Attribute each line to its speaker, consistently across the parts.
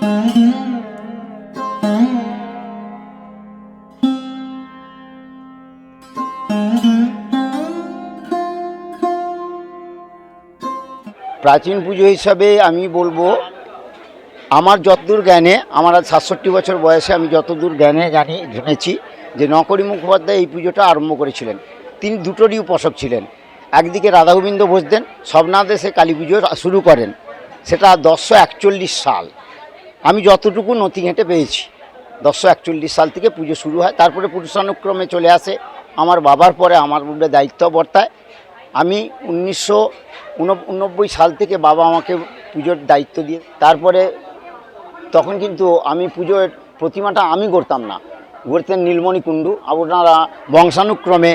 Speaker 1: প্রাচীন পুজো হিসাবে আমি বলব, আমার যতদূর জ্ঞানে, আমার আজ সাতষট্টি বছর বয়সে আমি যতদূর জ্ঞানে জানি, জেনেছি যে নকরি মুখোপাধ্যায় এই পুজোটা আরম্ভ করেছিলেন। তিনি দুটোরই উপাসক ছিলেন। একদিকে রাধাগোবিন্দ বসতেন স্বপ্নাদেশে কালী পুজো শুরু করেন। সেটা দশশো একচল্লিশ সাল। আমি যতটুকু নথি ঘেঁটে পেয়েছি। দশশো একচল্লিশ সাল থেকে পুজো শুরু হয়, তারপরে পুরুষানুক্রমে চলে আসে। আমার বাবার পরে আমার উপরে দায়িত্ব বর্তায়। আমি উনিশশো উনব্বই সাল থেকে বাবা আমাকে পুজোর দায়িত্ব দিয়ে, তারপরে তখন কিন্তু আমি পুজোর প্রতিমাটা আমি করতাম না। গড়তেন নীলমণি কুণ্ডু। আপনারা বংশানুক্রমে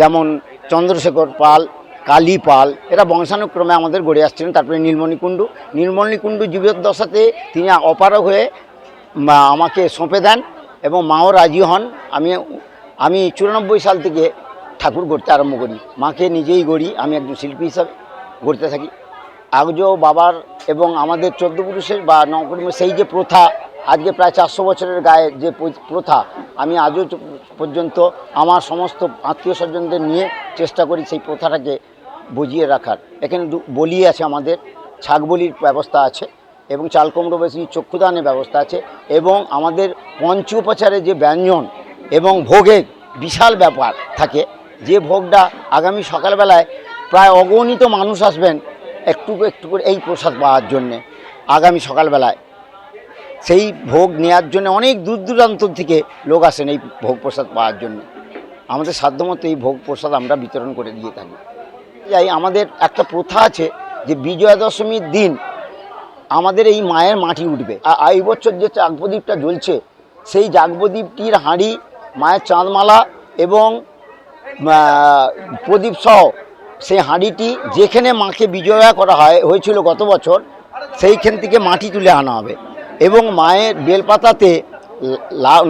Speaker 1: যেমন চন্দ্রশেখর পাল কালী পাল এরা বংশানুক্রমে আমাদের গড়ে আসছিলেন। তারপরে নীলমণি কুণ্ডু নীলমণি জীবদ্দশাতে তিনি অপারগ হয়ে আমাকে সঁপে দেন এবং মাও রাজি হন। আমি আমি চুরানব্বই সাল থেকে ঠাকুর গড়তে আরম্ভ করি। মাকে নিজেই গড়ি, আমি একজন শিল্পী হিসাবে গড়তে থাকি। আজও বাবার এবং আমাদের চোদ্দ পুরুষের বা নবকর্মের সেই যে প্রথা, আজকে প্রায় চারশো বছরের গায়ে যে প্রথা, আমি আজও পর্যন্ত আমার সমস্ত আত্মীয় স্বজনদের নিয়ে চেষ্টা করি সেই প্রথাটাকে বজিয়ে রাখার। এখানে বলি আছে আমাদের ছাগ বলির ব্যবস্থা আছে এবং চাল কুমড়ো বেশি চক্ষুদানের ব্যবস্থা আছে এবং আমাদের পঞ্চ উপচারে যে ব্যঞ্জন এবং ভোগের বিশাল ব্যাপার থাকে, যে ভোগটা আগামী সকালবেলায় প্রায় অগণিত মানুষ আসবেন একটু একটু করে এই প্রসাদ পাওয়ার জন্যে আগামী সকালবেলায়। সেই ভোগ নেওয়ার জন্য অনেক দূর দূরান্ত থেকে লোক আসেন এই ভোগ প্রসাদ পাওয়ার জন্য। আমাদের সাধ্যমতো এই ভোগ প্রসাদ আমরা বিতরণ করে দিয়ে থাকি। যাই আমাদের একটা প্রথা আছে যে বিজয়া দশমীর দিন আমাদের এই মায়ের মাটি উঠবে। আর এই বছর যে জাগপ্রদীপটা জ্বলছে, সেই জাগপ্রদীপটির হাঁড়ি, মায়ের চাঁদমালা এবং প্রদীপ সহ সেই হাঁড়িটি যেখানে মাকে বিজয়া করা হয়, হয়েছিল গত বছর, সেইখান থেকে মাটি তুলে আনা হবে। এবং মায়ের বেলপাতাতে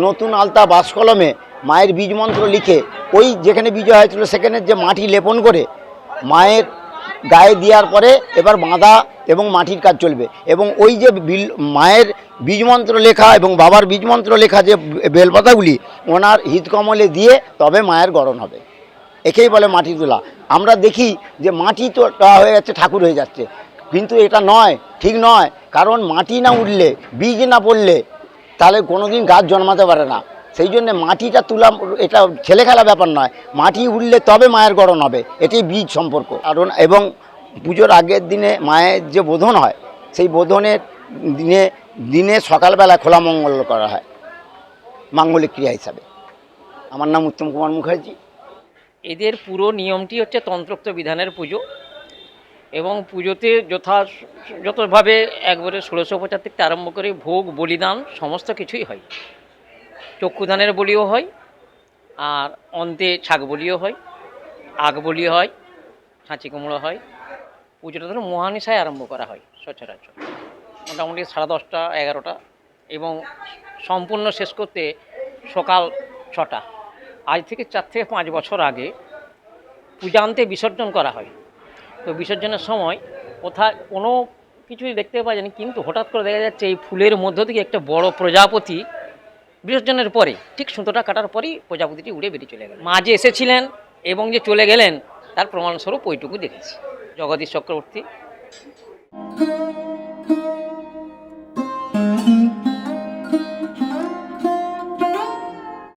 Speaker 1: নতুন আলতা বাসকলমে মায়ের বীজ মন্ত্র লিখে ওই যেখানে বিজয় হয়েছিল সেখানে যে মাটি লেপন করে মায়ের গায়ে দেওয়ার পরে এবার বাঁধা এবং মাটির কাজ চলবে। এবং ওই যে বিল, মায়ের বীজমন্ত্র লেখা এবং বাবার বীজমন্ত্র লেখা যে বেলপাতাগুলি, ওনার হিতকমলে দিয়ে তবে মায়ের গড়ন হবে। একেই বলে মাটি তোলা। আমরা দেখি যে মাটি তো হয়ে যাচ্ছে, ঠাকুর হয়ে যাচ্ছে। কিন্তু এটা নয়, ঠিক নয়। কারণ মাটি না উঠলে, বীজ না পড়লে, তাহলে কোনোদিন গাছ জন্মাতে পারে না। সেই জন্য মাটিটা তুলা, এটা ছেলে খেলা ব্যাপার নয়। মাটি উঠলে তবে মায়ের গড়ন হবে। এটি বীজ সম্পর্ক। কারণ, এবং পুজোর আগের দিনে মায়ের যে বোধন হয়, সেই বোধনের দিনে দিনে সকালবেলা খোলা মঙ্গল করা হয়। মাঙ্গলিক ক্রিয়া হিসাবে। আমার নাম উত্তম কুমার মুখার্জি।
Speaker 2: এদের পুরো নিয়মটি হচ্ছে তন্ত্রোক্ত বিধানের পুজো। এবং পুজোতে যথা, যতভাবে একবারে ষোড়শোপচার থেকে আরম্ভ করে ভোগ, বলিদান, সমস্ত কিছুই হয়। চক্ষুদানের বলিও হয়, আর অন্তে ছাগ বলিও হয়, আগ বলি হয়, ছাঁচি কুমড়ো হয়। পুজোটা ধরো মহানিশায় আরম্ভ করা হয়, সচরাচর। মোটামুটি সাড়ে দশটা, এগারোটা, এবং সম্পূর্ণ শেষ করতে সকাল ছটা। আজ থেকে চার থেকে পাঁচ বছর আগে পূজা পূজান্তে বিসর্জন করা হয়। তো বিসর্জনের সময় কোথায় কোনো কিছুই দেখতে পাওয়া যায়নি, কিন্তু হঠাৎ করে দেখা যাচ্ছে এই ফুলের মধ্য থেকে একটা বড় প্রজাপতি বিসর্জনের পরে, ঠিক সুতোটা কাটার পরেই প্রজাপতিটি উড়ে বেরিয়ে চলে গেল। মা যে এসেছিলেন এবং যে চলে গেলেন, তার প্রমাণস্বরূপ ওইটুকু দেখেছি। জগদীশ চক্রবর্তী।